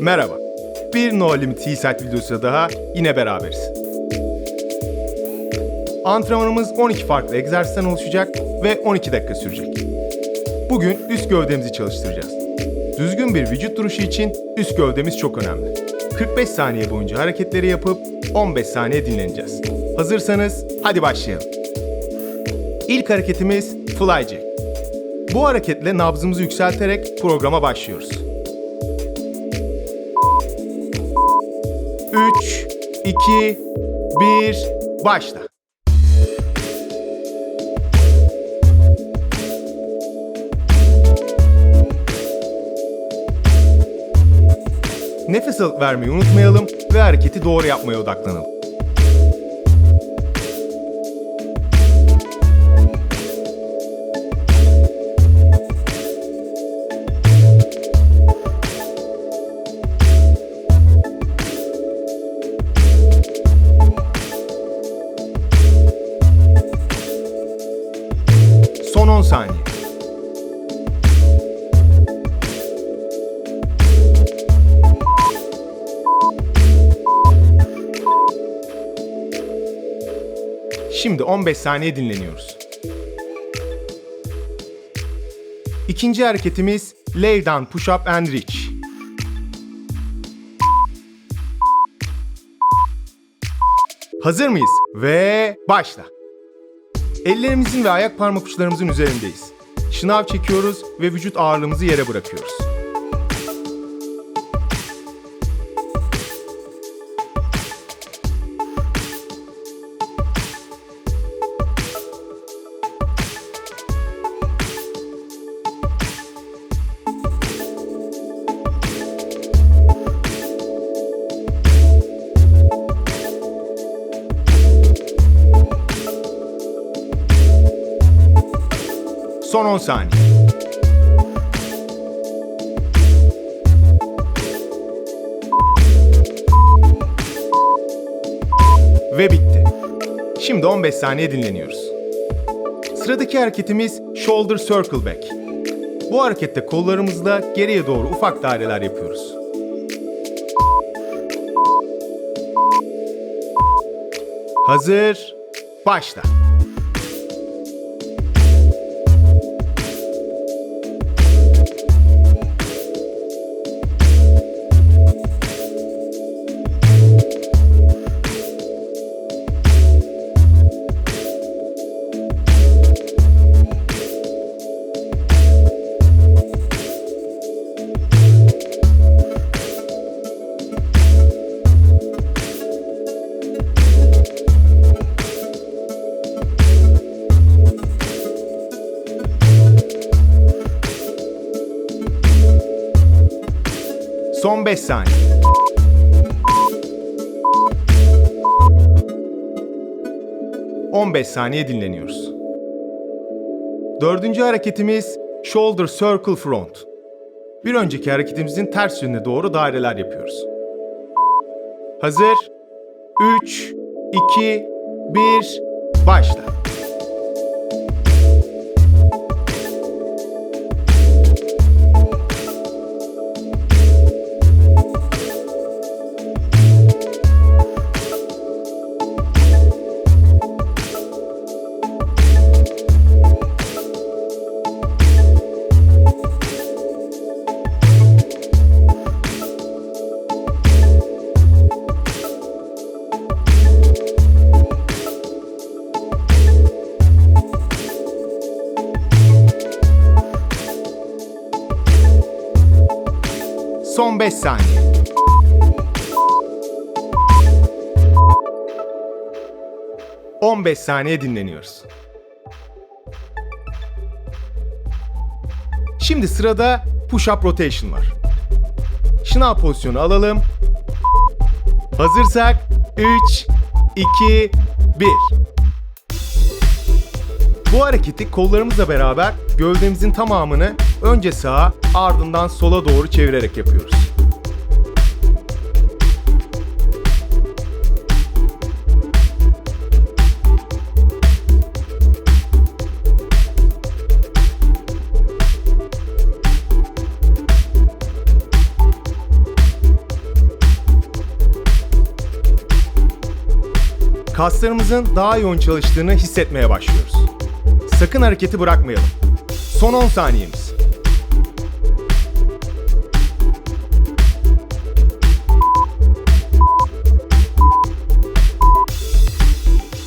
Merhaba. Bir No Limit Seaside videosuyla daha yine beraberiz. Antrenmanımız 12 farklı egzersizden oluşacak ve 12 dakika sürecek. Bugün üst gövdemizi çalıştıracağız. Düzgün bir vücut duruşu için üst gövdemiz çok önemli. 45 saniye boyunca hareketleri yapıp 15 saniye dinleneceğiz. Hazırsanız hadi başlayalım. İlk hareketimiz Fly Jack. Bu hareketle nabzımızı yükselterek programa başlıyoruz. 3, 2, 1, başla. Nefes alıp vermeyi unutmayalım ve hareketi doğru yapmaya odaklanalım. Şimdi 15 saniye dinleniyoruz. İkinci hareketimiz Lay Down Push Up and Reach. Hazır mıyız? Ve başla. Ellerimizin ve ayak parmak uçlarımızın üzerindeyiz. Şınav çekiyoruz ve vücut ağırlığımızı yere bırakıyoruz. Son 10 saniye. Ve bitti. Şimdi 15 saniye dinleniyoruz. Sıradaki hareketimiz Shoulder Circle Back. Bu harekette kollarımızla geriye doğru ufak daireler yapıyoruz. Hazır, başla. Son 5 saniye. ...15 saniye dinleniyoruz. Dördüncü hareketimiz Shoulder Circle Front. Bir önceki hareketimizin ters yönüne doğru daireler yapıyoruz. Hazır? 3, 2, 1, başla. 5 saniye. ...15 saniye dinleniyoruz. Şimdi sırada push-up rotation var. Şınav pozisyonu alalım. Hazırsak 3, 2, 1. Bu hareketi kollarımızla beraber gövdemizin tamamını önce sağa ardından sola doğru çevirerek yapıyoruz. Kaslarımızın daha yoğun çalıştığını hissetmeye başlıyoruz. Sakın hareketi bırakmayalım. Son 10 saniyemiz.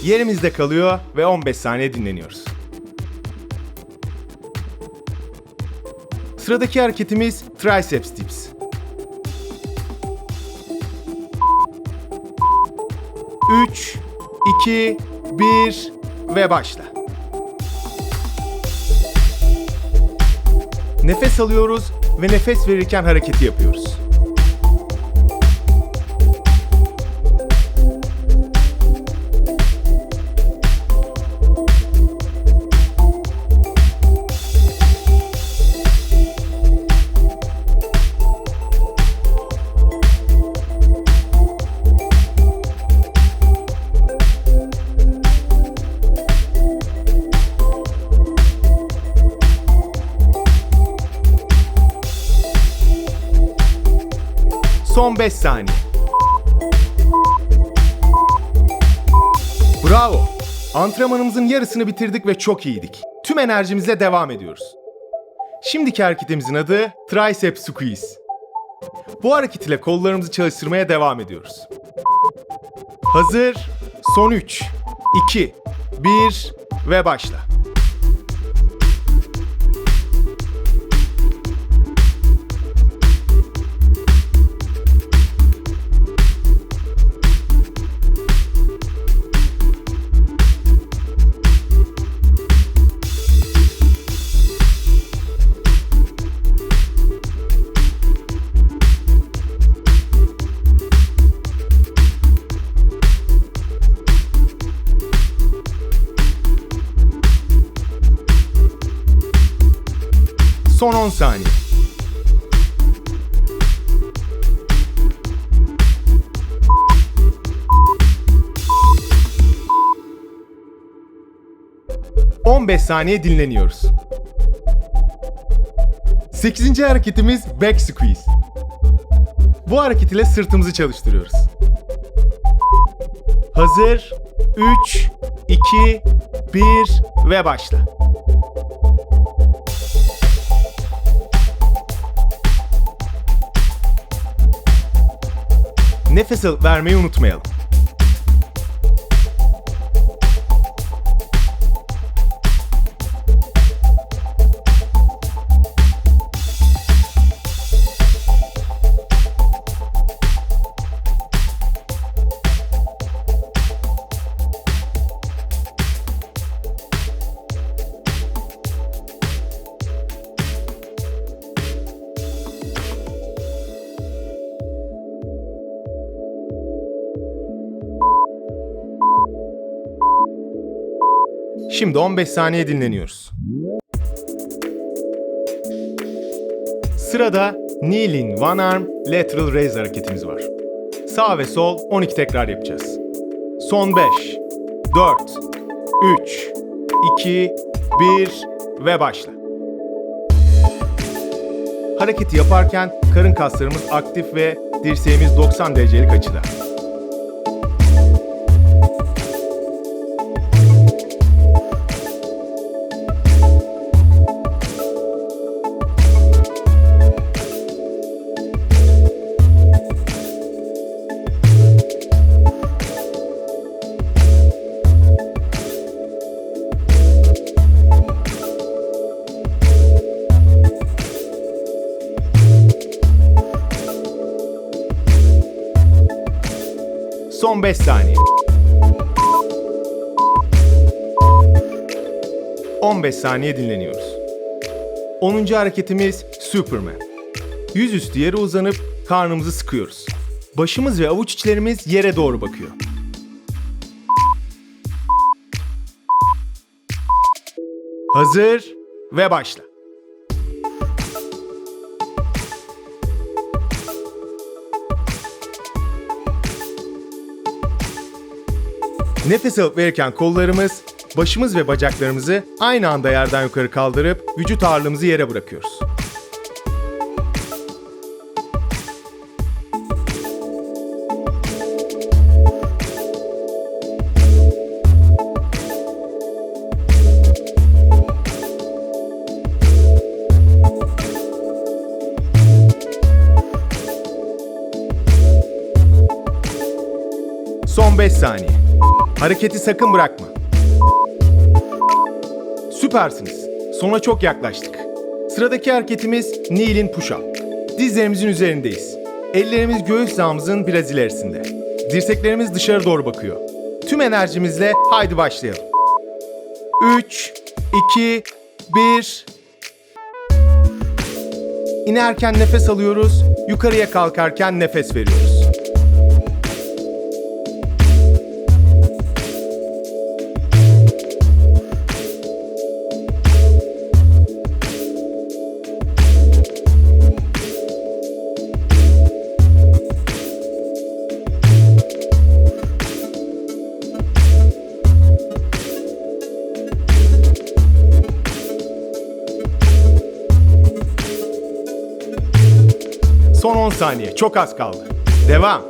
Yerimizde kalıyor ve 15 saniye dinleniyoruz. Sıradaki hareketimiz triceps dips. 3, 2, 1 ve başla. Nefes alıyoruz ve nefes verirken hareketi yapıyoruz. Son 5 saniye. Bravo. Antrenmanımızın yarısını bitirdik ve çok iyiydik. Tüm enerjimize devam ediyoruz. Şimdiki hareketimizin adı tricep squeeze. Bu hareket ile kollarımızı çalıştırmaya devam ediyoruz. Hazır. Son 3, 2, 1 ve başla. 10 saniye. ...15 saniye dinleniyoruz. 8. hareketimiz back squeeze. Bu hareket ile sırtımızı çalıştırıyoruz. Hazır. 3, 2, 1 ve başla. Nefes alıp vermeyi unutmayalım. Şimdi 15 saniye dinleniyoruz. Sırada kneeling one arm lateral raise hareketimiz var. Sağ ve sol 12 tekrar yapacağız. Son 5, 4, 3, 2, 1 ve başla. Hareketi yaparken karın kaslarımız aktif ve dirseğimiz 90 derecelik açıda. Son 5 saniye. 15 saniye dinleniyoruz. 10. hareketimiz Superman. Yüzüstü yere uzanıp karnımızı sıkıyoruz. Başımız ve avuç içlerimiz yere doğru bakıyor. Hazır ve başla. Nefes alıp verirken kollarımız, başımız ve bacaklarımızı aynı anda yerden yukarı kaldırıp vücut ağırlığımızı yere bırakıyoruz. Son 5 saniye. Hareketi sakın bırakma. Süpersiniz. Sona çok yaklaştık. Sıradaki hareketimiz Neil'in push-up. Dizlerimizin üzerindeyiz. Ellerimiz göğüs hizamızın biraz ilerisinde. Dirseklerimiz dışarı doğru bakıyor. Tüm enerjimizle haydi başlayalım. 3, 2, 1. İnerken nefes alıyoruz, yukarıya kalkarken nefes veriyoruz. Saniye, çok az kaldı. Devam.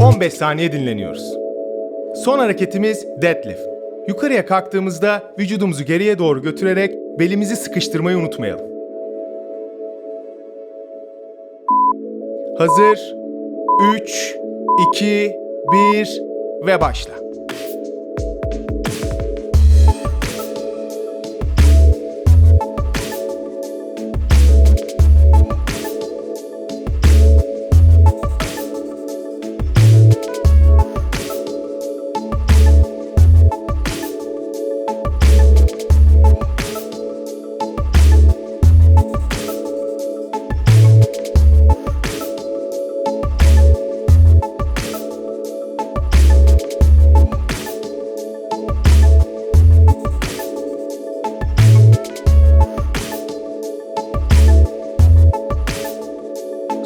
...15 saniye dinleniyoruz. Son hareketimiz deadlift. Yukarıya kalktığımızda vücudumuzu geriye doğru götürerek belimizi sıkıştırmayı unutmayalım. Hazır. 3, 2, 1 ve başla.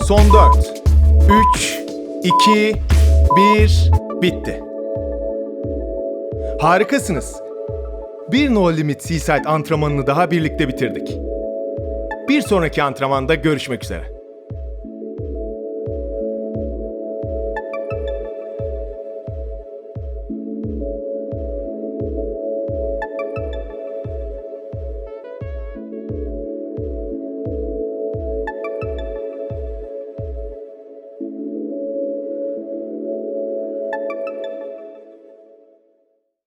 Son 4. 3, 2, 1, bitti. Harikasınız. Bir No Limit Seaside antrenmanını daha birlikte bitirdik. Bir sonraki antrenmanda görüşmek üzere.